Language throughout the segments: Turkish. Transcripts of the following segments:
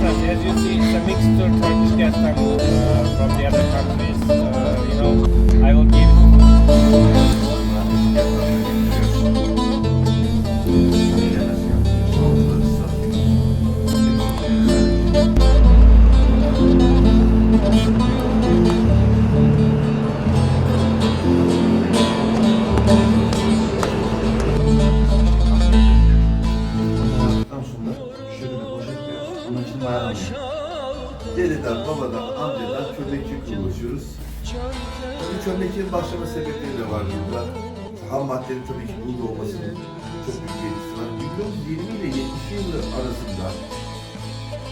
as you see, it's a and uh, from the other countries. Mayalanıyor. Dededen, babadan, amcadan çömlekçi kuruluşuyoruz. Tabii çömlekçinin başlama sebepleri de var burada. Ham maddenin tabii ki burada olmasının çok büyük etkisi var. 1920 ile 70 yılı arasında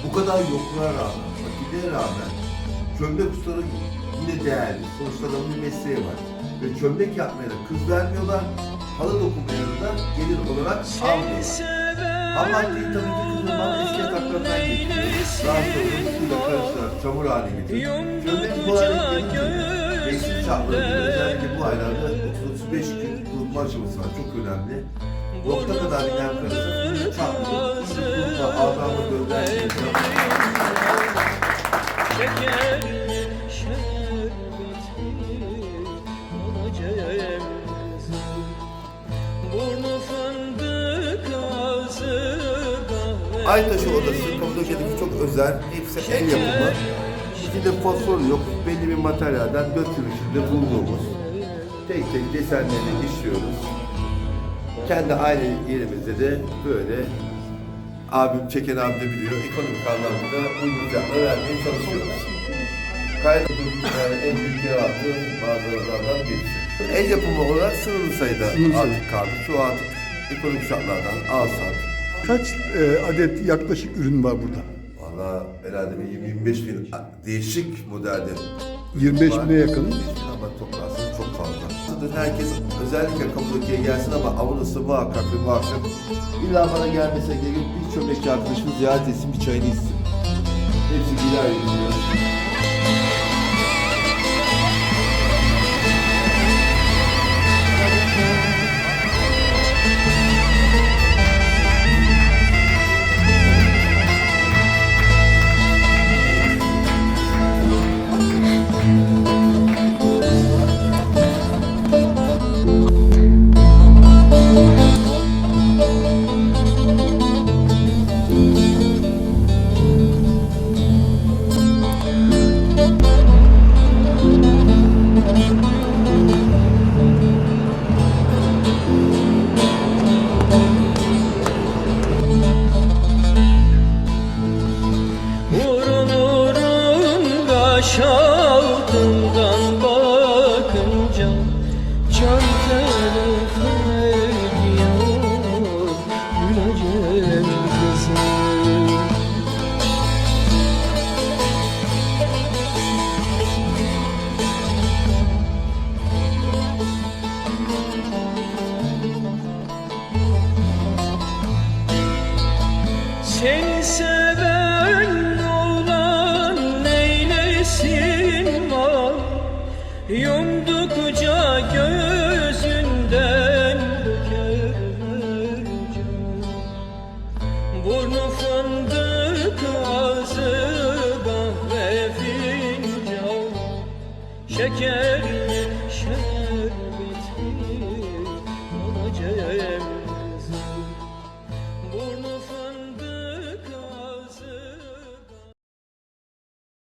bu kadar yokluğa rağmen, fakirliğe rağmen çömlek ustaları yine değerli. Sonuçta adamın bir mesleği var. Ve çömlek yapmaya da kız vermiyorlar. Halı dokunmaya da gelir olarak almıyorlar. Ham maddeyi tabii ki kızılmanın eski yataklarından getiriyor. Daha sonra suyla karıştırarak çamur haline getiriyor. Çömlek bu hale gelince besin çapları özellikle bu aylarda 30-35 gün kurutma aşaması var. Çok önemli. Nokta kadar inen karısı çatlıyor. Kurutma, ağdağını gönderdiğinde Aytaşı odası Kapadokya'daki çok özel. Hepsi el yapımı. İçinde fosfor yok. Belli bir materyalden içinde bulduğumuz. Tek tek desenlerini işliyoruz. Kendi aile yerimizde de böyle abim çeken abim de biliyor. Ekonomik anlamda uygun fiyatlar vermeye çalışıyoruz. Kaynaklı yani en büyük yer altı mağazalardan birisi. El yapımı olarak sınırlı sayıda artık kaldı. Çoğu artık ekonomik şartlardan al sat. Kaç e, adet yaklaşık ürün var burada? Valla herhalde bir 20-25 bin değişik modelde 25 var. bine yakın. 25 bin ama toplarsınız çok fazla. Herkes özellikle Kapadokya'ya gelsin ama Avunus'ta muhakkak ve muhakkak illa bana gelmese gerek yok. Bir çömlekçi arkadaşımı ziyaret etsin, bir çayını içsin. Hepsi birer ediyor. Altından bakınca Can telef ediyor Güleceğim kızım şeker şerbeti olacağım